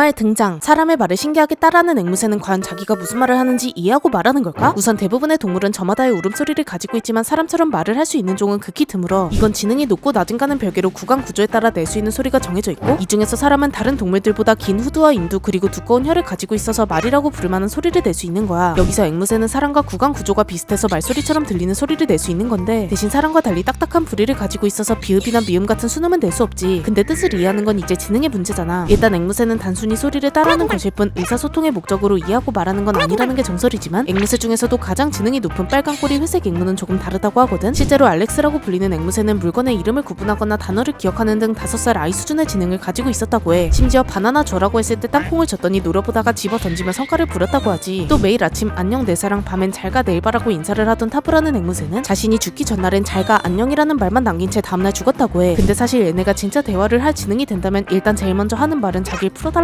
얼마의 등장, 사람의 말을 신기하게 따라하는 앵무새는 과연 자기가 무슨 말을 하는지 이해하고 말하는 걸까? 우선 대부분의 동물은 저마다의 울음소리를 가지고 있지만 사람처럼 말을 할 수 있는 종은 극히 드물어. 이건 지능이 높고 낮은가는 별개로 구강 구조에 따라 낼 수 있는 소리가 정해져 있고 이 중에서 사람은 다른 동물들보다 긴 후두와 인두 그리고 두꺼운 혀를 가지고 있어서 말이라고 부를 만한 소리를 낼 수 있는 거야. 여기서 앵무새는 사람과 구강 구조가 비슷해서 말소리처럼 들리는 소리를 낼 수 있는 건데 대신 사람과 달리 딱딱한 부리를 가지고 있어서 비읍이나 미음 같은 순음은 낼 수 없지. 근데 뜻을 이해하는 건 이제 지능의 문제잖아. 일단 앵무새는 단순히 소리를 따라하는 것일 뿐 의사소통의 목적으로 이해하고 말하는 건 아니라는 게 정설이지만 앵무새 중에서도 가장 지능이 높은 빨간 꼬리 회색 앵무는 조금 다르다고 하거든. 실제로 알렉스라고 불리는 앵무새는 물건의 이름을 구분하거나 단어를 기억하는 등 다섯 살 아이 수준의 지능을 가지고 있었다고 해. 심지어 바나나 줘라고 했을 때 땅콩을 줬더니 노려보다가 집어 던지며 성과를 부렸다고 하지. 또 매일 아침 안녕 내 사랑 밤엔 잘가 내일 바라고 인사를 하던 타브라는 앵무새는 자신이 죽기 전날엔 잘가 안녕이라는 말만 남긴 채 다음날 죽었다고 해. 근데 사실 얘네가 진짜 대화를 할 지능이 된다면 일단 제일 먼저 하는 말은 자기를 풀어달라는